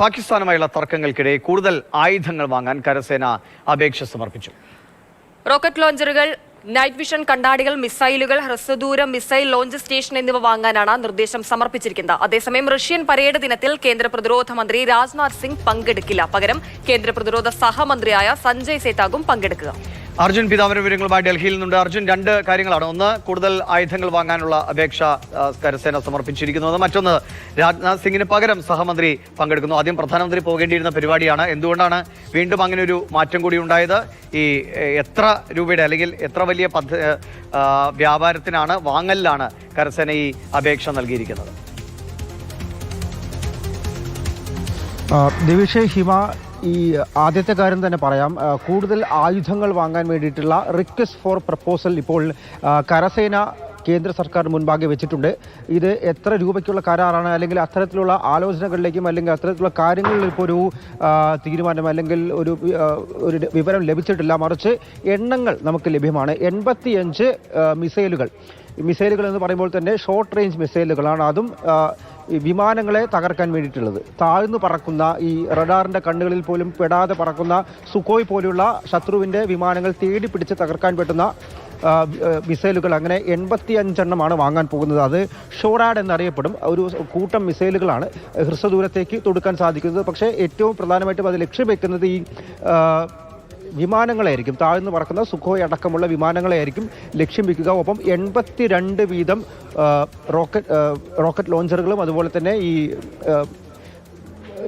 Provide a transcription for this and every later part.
പാകിസ്ഥാനുമായുള്ള തർക്കങ്ങൾക്കിടെ കൂടുതൽ ആയുധങ്ങൾ വാങ്ങാൻ കരസേന അപേക്ഷ സമർപ്പിച്ചു. റോക്കറ്റ് ലോഞ്ചറുകൾ നൈറ്റ് വിഷൻ കണ്ണാടികൾ മിസൈലുകൾ ഹ്രസ്വദൂര മിസൈൽ ലോഞ്ച് സ്റ്റേഷൻ എന്നിവ വാങ്ങാനാണ് നിർദ്ദേശം സമർപ്പിച്ചിരിക്കുന്നത്. അതേസമയം റഷ്യൻ പരേഡ് ദിനത്തിൽ കേന്ദ്ര പ്രതിരോധ മന്ത്രി രാജ്നാഥ് സിംഗ് പങ്കെടുക്കില്ല. പകരം കേന്ദ്ര പ്രതിരോധ സഹമന്ത്രിയായ സഞ്ജയ് സേത്താകും പങ്കെടുക്കുക. അർജുൻ പിതാവിന്റെ വിവരങ്ങളുമായി ഡൽഹിയിൽ നിന്നുണ്ട്. അർജുൻ രണ്ട് കാര്യങ്ങളാണ്. ഒന്ന് കൂടുതൽ ആയുധങ്ങൾ വാങ്ങാനുള്ള അപേക്ഷ കരസേന സമർപ്പിച്ചിരിക്കുന്നത്. മറ്റൊന്ന് രാജ്നാഥ് സിംഗിന് പകരം സഹമന്ത്രി പങ്കെടുക്കുന്നു. ആദ്യം പ്രധാനമന്ത്രി പോകേണ്ടിയിരുന്ന പരിപാടിയാണ്. എന്തുകൊണ്ടാണ് വീണ്ടും അങ്ങനെ ഒരു മാറ്റം കൂടി ഉണ്ടായത്? ഈ എത്ര രൂപയുടെ അല്ലെങ്കിൽ എത്ര വലിയ പദ്ധ വ്യാപാരത്തിനാണ് വാങ്ങലിലാണ് കരസേന ഈ അപേക്ഷ നൽകിയിരിക്കുന്നത്? ദിവിഷേ ഹിമ ഈ ആദ്യത്തെ കാര്യം തന്നെ പറയാം. കൂടുതൽ ആയുധങ്ങൾ വാങ്ങാൻ വേണ്ടിയിട്ടുള്ള റിക്വസ്റ്റ് ഫോർ പ്രപ്പോസൽ ഇപ്പോൾ കരസേന കേന്ദ്ര സർക്കാർ മുൻപാകെ വെച്ചിട്ടുണ്ട്. ഇത് എത്ര രൂപയ്ക്കുള്ള കരാറാണ്? അല്ലെങ്കിൽ അത്തരത്തിലുള്ള ആലോചനകളിലേക്കും അല്ലെങ്കിൽ അത്തരത്തിലുള്ള കാര്യങ്ങളിൽ ഇപ്പോൾ ഒരു തീരുമാനം അല്ലെങ്കിൽ ഒരു ഒരു വിവരം ലഭിച്ചിട്ടില്ല. മറിച്ച് എണ്ണങ്ങൾ നമുക്ക് ലഭ്യമാണ്. എൺപത്തിയഞ്ച് മിസൈലുകൾ. മിസൈലുകൾ എന്ന് പറയുമ്പോൾ തന്നെ ഷോർട്ട് റേഞ്ച് മിസൈലുകളാണ്. അതും ഈ വിമാനങ്ങളെ തകർക്കാൻ വേണ്ടിയിട്ടുള്ളത്. താഴ്ന്നു പറക്കുന്ന ഈ റഡാറിന്റെ കണ്ണുകളിൽ പോലും പെടാതെ പറക്കുന്ന സുഖോയ് പോലുള്ള ശത്രുവിന്റെ വിമാനങ്ങൾ തേടി പിടിച്ച് തകർക്കാൻ പറ്റുന്ന മിസൈലുകൾ അങ്ങനെ എൺപത്തി അഞ്ചെണ്ണമാണ് വാങ്ങാൻ പോകുന്നത്. അത് ഷോറാഡ് എന്നറിയപ്പെടും. ഒരു കൂട്ടം മിസൈലുകളാണ് ഹ്രസ്വദൂരത്തേക്ക് തൊടുക്കാൻ സാധിക്കുന്നത്. പക്ഷേ ഏറ്റവും പ്രധാനമായിട്ടും അത് ലക്ഷ്യം വെക്കുന്നത് ഈ വിമാനങ്ങളായിരിക്കും. താഴ്ന്നു പറക്കുന്ന സുഖോയ് അടക്കമുള്ള വിമാനങ്ങളെയായിരിക്കും ലക്ഷ്യം വയ്ക്കുക ഒപ്പം എൺപത്തി രണ്ട് വീതം റോക്കറ്റ് റോക്കറ്റ് ലോഞ്ചറുകളും അതുപോലെ തന്നെ ഈ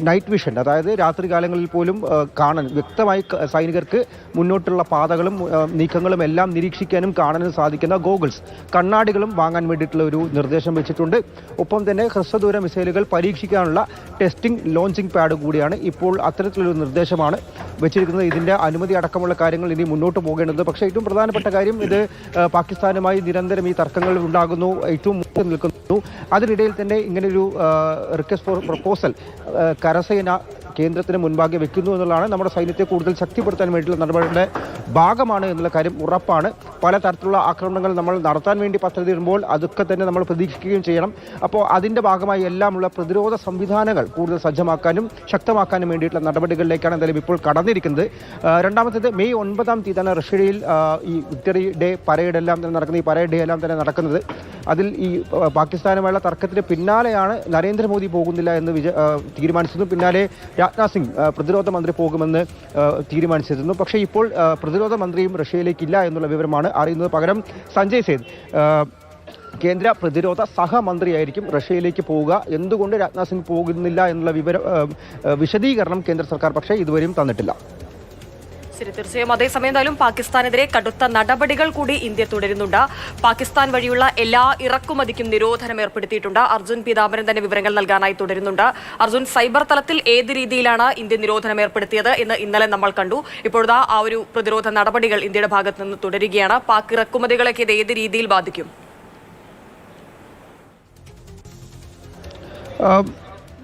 നൈറ്റ് വിഷൻ അതായത് രാത്രികാലങ്ങളിൽ പോലും കാണാൻ വ്യക്തമായി സൈനികർക്ക് മുന്നോട്ടുള്ള പാതകളും നീക്കങ്ങളും എല്ലാം നിരീക്ഷിക്കാനും കാണാനും സാധിക്കുന്ന ഗോഗിൾസ് കണ്ണാടികളും വാങ്ങാൻ വേണ്ടിയിട്ടുള്ള ഒരു നിർദ്ദേശം വെച്ചിട്ടുണ്ട്. ഒപ്പം തന്നെ ഹ്രസ്വദൂര മിസൈലുകൾ പരീക്ഷിക്കാനുള്ള ടെസ്റ്റിംഗ് ലോഞ്ചിങ് പാഡ് കൂടിയാണ് ഇപ്പോൾ അത്തരത്തിലൊരു നിർദ്ദേശമാണ്. വെച്ചിരിക്കുന്നത് ഇതിന്റെ അനുമതി അടക്കമുള്ള കാര്യങ്ങൾ ഇനി മുന്നോട്ട് പോകേണ്ടത്. പക്ഷേ ഏറ്റവും പ്രധാനപ്പെട്ട കാര്യം ഇത് പാകിസ്ഥാനുമായി നിരന്തരം ഈ തർക്കങ്ങൾ ഉണ്ടാകുന്നു ഏറ്റവും മുന്നിൽ നിൽക്കുന്നു. അതിനിടയിൽ തന്നെ ഇങ്ങനൊരു റിക്വസ്റ്റ് ഫോർ പ്രപ്പോസൽ കരസേന കേന്ദ്രത്തിന് മുൻപാകെ വെക്കുന്നു എന്നുള്ളതാണ് നമ്മുടെ സൈന്യത്തെ കൂടുതൽ ശക്തിപ്പെടുത്താൻ വേണ്ടിയുള്ള നടപടിയുടെ ഭാഗമാണ് എന്നുള്ള കാര്യം ഉറപ്പാണ്. പല തരത്തിലുള്ള ആക്രമണങ്ങൾ നമ്മൾ നടത്താൻ വേണ്ടി പദ്ധതി ഇടുമ്പോൾ അതൊക്കെ തന്നെ നമ്മൾ പ്രതീക്ഷിക്കുകയും ചെയ്യണം. അപ്പോൾ അതിന്റെ ഭാഗമായി എല്ലാമുള്ള പ്രതിരോധ സംവിധാനങ്ങൾ കൂടുതൽ സജ്ജമാക്കാനും ശക്തമാക്കാനും വേണ്ടിയിട്ടുള്ള നടപടികളിലേക്കാണ് എന്തായാലും ഇപ്പോൾ കടന്നിരിക്കുന്നത്. രണ്ടാമത്തേത് മെയ് ഒൻപതാം തീയതിയാണ് റഷ്യയിൽ ഈ വിക്ടറി ഡേ പരേഡ് എല്ലാം തന്നെ നടക്കുന്നത്. ഈ പരേഡ് ഡേ എല്ലാം തന്നെ നടക്കുന്നത്. അതിൽ ഈ പാകിസ്ഥാനുമായുള്ള തർക്കത്തിന് പിന്നാലെയാണ് നരേന്ദ്രമോദി പോകുന്നില്ല എന്ന് വിച തീരുമാനിച്ചിരുന്നു. പിന്നാലെ രാജ്നാഥ് സിംഗ് പ്രതിരോധ മന്ത്രി പോകുമെന്ന് തീരുമാനിച്ചിരുന്നു. പക്ഷേ ഇപ്പോൾ പ്രതിരോധ മന്ത്രിയും റഷ്യയിലേക്കില്ല എന്നുള്ള വിവരമാണ് അറിയുന്നത്. പകരം സഞ്ജയ് സേത് കേന്ദ്ര പ്രതിരോധ സഹമന്ത്രിയായിരിക്കും റഷ്യയിലേക്ക് പോവുക. എന്തുകൊണ്ട് രാജ്നാഥ് സിംഗ് പോകുന്നില്ല എന്നുള്ള വിവര വിശദീകരണം കേന്ദ്ര സർക്കാർ പക്ഷേ ഇതുവരെയും തന്നിട്ടില്ല. ശരി തീർച്ചയായും അതേസമയം എന്തായാലും പാകിസ്ഥാനെതിരെ കടുത്ത നടപടികൾ കൂടി ഇന്ത്യ തുടരുന്നുണ്ട്. പാകിസ്ഥാൻ വഴിയുള്ള എല്ലാ ഇറക്കുമതിക്കും നിരോധനം ഏർപ്പെടുത്തിയിട്ടുണ്ട്. അർജുൻ പീതാംബരൻ തന്നെ വിവരങ്ങൾ നൽകാനായി തുടരുന്നുണ്ട്. അർജുൻ സൈബർ തലത്തിൽ ഏത് രീതിയിലാണ് ഇന്ത്യ നിരോധനം ഏർപ്പെടുത്തിയത് എന്ന് ഇന്നലെ നമ്മൾ കണ്ടു. ഇപ്പോഴത്തെ ആ ഒരു പ്രതിരോധ നടപടികൾ ഇന്ത്യയുടെ ഭാഗത്ത് നിന്ന് തുടരുകയാണ്. പാക് ഇറക്കുമതികളൊക്കെ ഇത് ഏത് രീതിയിൽ ബാധിക്കും?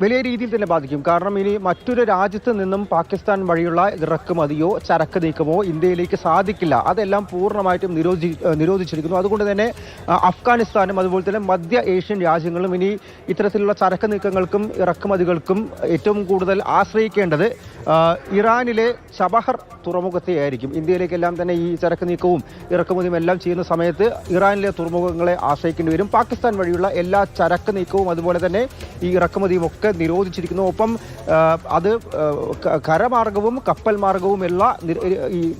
വലിയ രീതിയിൽ തന്നെ ബാധിക്കും. കാരണം ഇനി മറ്റൊരു രാജ്യത്ത് നിന്നും പാകിസ്ഥാൻ വഴിയുള്ള ഇറക്കുമതിയോ ചരക്ക് നീക്കമോ ഇന്ത്യയിലേക്ക് സാധിക്കില്ല. അതെല്ലാം പൂർണമായിട്ടും നിരോധി നിരോധിച്ചിരിക്കുന്നു. അതുകൊണ്ട് തന്നെ അഫ്ഗാനിസ്ഥാനും അതുപോലെ തന്നെ മധ്യ ഏഷ്യൻ രാജ്യങ്ങളും ഇനി ഇത്തരത്തിലുള്ള ചരക്ക് നീക്കങ്ങൾക്കും ഇറക്കുമതികൾക്കും ഏറ്റവും കൂടുതൽ ആശ്രയിക്കേണ്ടത് ഇറാനിലെ ചബഹർ തുറമുഖത്തെയായിരിക്കും. ഇന്ത്യയിലേക്കെല്ലാം തന്നെ ഈ ചരക്ക് നീക്കവും ഇറക്കുമതിയും എല്ലാം ചെയ്യുന്ന സമയത്ത് ഇറാനിലെ തുറമുഖങ്ങളെ ആശ്രയിക്കേണ്ടി വരും. പാകിസ്ഥാൻ വഴിയുള്ള എല്ലാ ചരക്ക് നീക്കവും അതുപോലെ തന്നെ ഈ ഇറക്കുമതിയും ഒക്കെ നിരോധിച്ചിരിക്കുന്നു. ഒപ്പം അത് കരമാർഗവും കപ്പൽ മാർഗവും എല്ലാ ഈ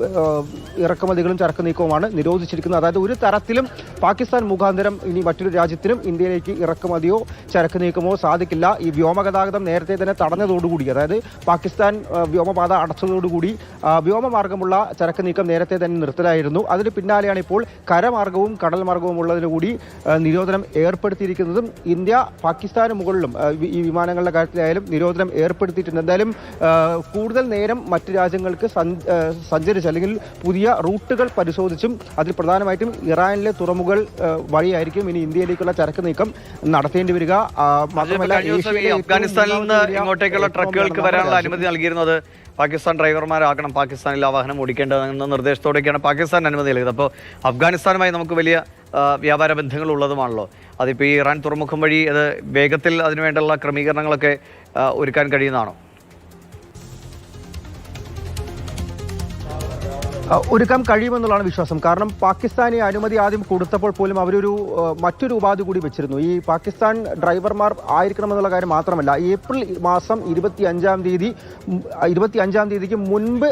ഇറക്കുമതികളും ചരക്ക് നീക്കവുമാണ് നിരോധിച്ചിരിക്കുന്നത്. അതായത് ഒരു തരത്തിലും പാകിസ്ഥാൻ മുഖാന്തരം ഇനി മറ്റൊരു രാജ്യത്തിനും ഇന്ത്യയിലേക്ക് ഇറക്കുമതിയോ ചരക്ക് നീക്കമോ സാധിക്കില്ല. ഈ വ്യോമഗതാഗതം നേരത്തെ തന്നെ തടഞ്ഞതോടുകൂടി അതായത് പാകിസ്ഥാൻ വ്യോമപാത അടച്ചതോടുകൂടി വ്യോമമാർഗമുള്ള ചരക്ക് നീക്കം നേരത്തെ തന്നെ നിർത്തലായിരുന്നു. അതിന് പിന്നാലെയാണ് ഇപ്പോൾ കരമാർഗവും കടൽ മാർഗവും ഉള്ളതിനുകൂടി നിരോധനം ഏർപ്പെടുത്തിയിരിക്കുന്നതും ഇന്ത്യ പാകിസ്ഥാന് മുകളിലും ഈ വി- ഈ വിമാനങ്ങളുടെ കാര്യത്തിലായാലും നിരോധനം ഏർപ്പെടുത്തിയിട്ടുണ്ട്. എന്തായാലും കൂടുതൽ നേരം മറ്റ് രാജ്യങ്ങൾക്ക് സഞ്ച- സഞ്ചരിച്ച് അല്ലെങ്കിൽ പുതിയ റൂട്ടുകൾ പരിശോധിച്ചും അതിൽ പ്രധാനമായിട്ടും ഇറാനിലെ തുറമുകൾ വഴിയായിരിക്കും ഇനി ഇന്ത്യയിലേക്കുള്ള ചരക്ക് നീക്കം നടത്തേണ്ടി വരിക. മാത്രമല്ല അഫ്ഗാനിസ്ഥാനിൽ നിന്ന് ഇങ്ങോട്ടേക്കുള്ള ട്രക്കുകൾക്ക് വരാനുള്ള അനുമതി നൽകിയിരുന്നത് പാകിസ്ഥാൻ ഡ്രൈവർമാരാകണം. പാകിസ്ഥാനിൽ ആ വാഹനം ഓടിക്കേണ്ടതെന്ന നിർദ്ദേശത്തോടെയൊക്കെയാണ് പാകിസ്ഥാൻ അനുമതി നൽകിയത്. അപ്പോൾ അഫ്ഗാനിസ്ഥാനുമായി നമുക്ക് വലിയ വ്യാപാര ബന്ധങ്ങളുള്ളതുമാണല്ലോ. അതിപ്പോൾ ഈ ഇറാൻ തുറമുഖം വഴി അത് വേഗത്തിൽ അതിനുവേണ്ടുള്ള ക്രമീകരണങ്ങളൊക്കെ ഒരുക്കാൻ കഴിയുന്നതാണോ? ഒരുക്കാൻ കഴിയുമെന്നുള്ളതാണ് വിശ്വാസം. കാരണം പാകിസ്ഥാനി അനുമതി ആദ്യം കൊടുത്തപ്പോൾ പോലും അവരൊരു മറ്റൊരു ഉപാധി കൂടി വെച്ചിരുന്നു. ഈ പാകിസ്ഥാൻ ഡ്രൈവർമാർ ആയിരിക്കണമെന്നുള്ള കാര്യം മാത്രമല്ല ഏപ്രിൽ മാസം ഇരുപത്തി അഞ്ചാം തീയതി ഇരുപത്തി അഞ്ചാം തീയതിക്ക് മുൻപ്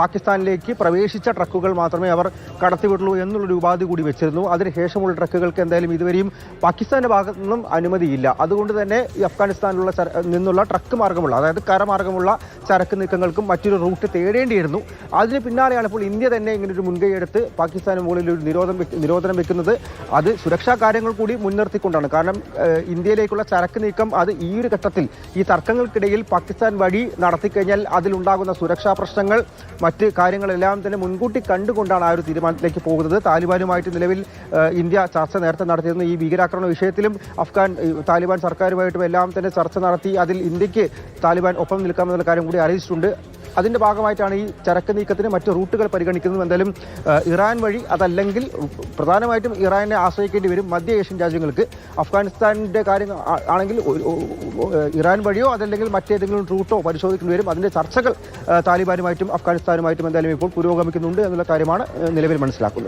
പാകിസ്ഥാനിലേക്ക് പ്രവേശിച്ച ട്രക്കുകൾ മാത്രമേ അവർ കടത്തിവിട്ടുള്ളൂ എന്നുള്ളൊരു ഉപാധി കൂടി വെച്ചിരുന്നു. അതിനുശേഷമുള്ള ട്രക്കുകൾക്ക് എന്തായാലും ഇതുവരെയും പാകിസ്ഥാന്റെ ഭാഗത്തു നിന്നും അനുമതിയില്ല. അതുകൊണ്ട് തന്നെ ഈ അഫ്ഗാനിസ്ഥാനിലുള്ള നിന്നുള്ള ട്രക്ക് മാർഗമുള്ള അതായത് കരമാർഗമുള്ള ചരക്ക് നീക്കങ്ങൾക്കും മറ്റൊരു റൂട്ട് തേടേണ്ടിയിരുന്നു. അതിന് പിന്നാലെയാണ് ഇപ്പോൾ ഇന്ത്യ തന്നെ ഇങ്ങനെ ഒരു മുൻകൈ എടുത്ത് പാകിസ്ഥാന് മുകളിൽ ഒരു നിരോധനം നിരോധനം വെക്കുന്നത് അത് സുരക്ഷാ കാര്യങ്ങൾ കൂടി മുൻനിർത്തിക്കൊണ്ടാണ്. കാരണം ഇന്ത്യയിലേക്കുള്ള ചരക്ക് നീക്കം അത് ഈ ഒരു ഘട്ടത്തിൽ ഈ തർക്കങ്ങൾക്കിടയിൽ പാകിസ്ഥാൻ വഴി നടത്തിക്കഴിഞ്ഞാൽ അതിലുണ്ടാകുന്ന സുരക്ഷാ പ്രശ്നങ്ങൾ മറ്റ് കാര്യങ്ങളെല്ലാം തന്നെ മുൻകൂട്ടി കണ്ടുകൊണ്ടാണ് ആ ഒരു തീരുമാനത്തിലേക്ക് പോകുന്നത്. താലിബാനുമായിട്ട് നിലവിൽ ഇന്ത്യ ചർച്ച നേരത്തെ നടത്തിയിരുന്നു. ഈ ഭീകരാക്രമണ വിഷയത്തിലും അഫ്ഗാൻ താലിബാൻ സർക്കാരുമായിട്ടും എല്ലാം തന്നെ ചർച്ച നടത്തി അതിൽ ഇന്ത്യയ്ക്ക് താലിബാൻ ഒപ്പം നിൽക്കാമെന്നുള്ള കാര്യം കൂടി അറിയിച്ചിട്ടുണ്ട്. അതിന്റെ ഭാഗമായിട്ടാണ് ഈ ചരക്ക് നീക്കത്തിന് മറ്റ് റൂട്ടുകൾ പരിഗണിക്കുന്നത്. എന്തായാലും ഇറാൻ വഴി അതല്ലെങ്കിൽ പ്രധാനമായിട്ടും ഇറാനെ ആശ്രയിക്കേണ്ടി വരും മധ്യ ഏഷ്യൻ രാജ്യങ്ങൾക്ക്. അഫ്ഗാനിസ്ഥാനിന്റെ കാര്യം ആണെങ്കിൽ ഇറാൻ വഴിയോ അതല്ലെങ്കിൽ മറ്റേതെങ്കിലും റൂട്ടോ പരിശോധിക്കേണ്ടി വരും. അതിന്റെ ചർച്ചകൾ താലിബാനുമായിട്ടും അഫ്ഗാനിസ്ഥാനുമായിട്ടും എന്തായാലും ഇപ്പോൾ പുരോഗമിക്കുന്നുണ്ട് എന്നുള്ള കാര്യമാണ് നിലവിൽ മനസ്സിലാക്കുന്നത്.